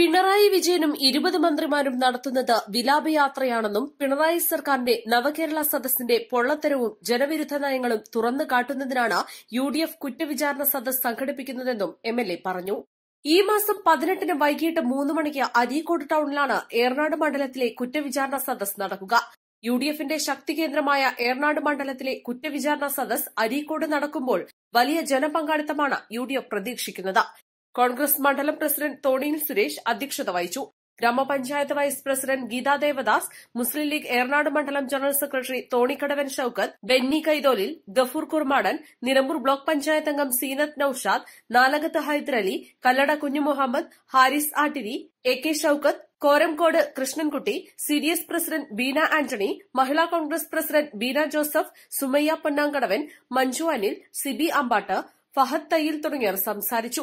Pinarayi വിജയനും ഇരുപത് മന്ത്രിമാരും നടത്തുന്നത് വിലാപയാത്രയാണെന്നും പിണറായി സർക്കാരിന്റെ നവകേരള സദസ്സിന്റെ പൊള്ളത്തരവും ജനവിരുദ്ധ നയങ്ങളും തുറന്നു കാട്ടുന്നതിനാണ് യു ഡി എഫ് കുറ്റവിചാരണ സദസ് സംഘടിപ്പിക്കുന്നതെന്നും എം എൽ എ പറഞ്ഞു. ഈ മാസം പതിനെട്ടിന് വൈകിട്ട് മൂന്ന് മണിക്ക് അരീക്കോട് ടൌണിലാണ് ഏർനാട് മണ്ഡലത്തിലെ കുറ്റവിചാരണ സദസ് നടക്കുക. യു ഡി എഫിന്റെ ശക്തി കേന്ദ്രമായ ഏർനാട് മണ്ഡലത്തിലെ കുറ്റവിചാരണ സദസ് അരീക്കോട് നടക്കുമ്പോൾ വലിയ ജനപങ്കാളിത്തമാണ് യു ഡി എഫ് പ്രതീക്ഷിക്കുന്നത്. കോൺഗ്രസ് മണ്ഡലം പ്രസിഡന്റ് തോണിയിൽ സുരേഷ് അധ്യക്ഷത വഹിച്ചു. ഗ്രാമപഞ്ചായത്ത് വൈസ് പ്രസിഡന്റ് ഗീതാ ദേവദാസ് മുസ്ലിം ലീഗ് ഏറനാട് മണ്ഡലം general secretary Thonikkadavan Shoukath Benny Kaitholil Gafoor Kurmadan Nilambur block panchayat അംഗം Seenath Noushad Nalakath Haidarali Kallada Kunjumuhammed Haris Attiri A K Shoukath Koramkode Krishnankutty C D S president Beena Antony Mahila Congress president Beena Joseph Sumayya Ponnankadavan Manju Anil Sibi Ambatt Fahad Thayyil തുടങ്ങിയവർ സംസാരിച്ചു.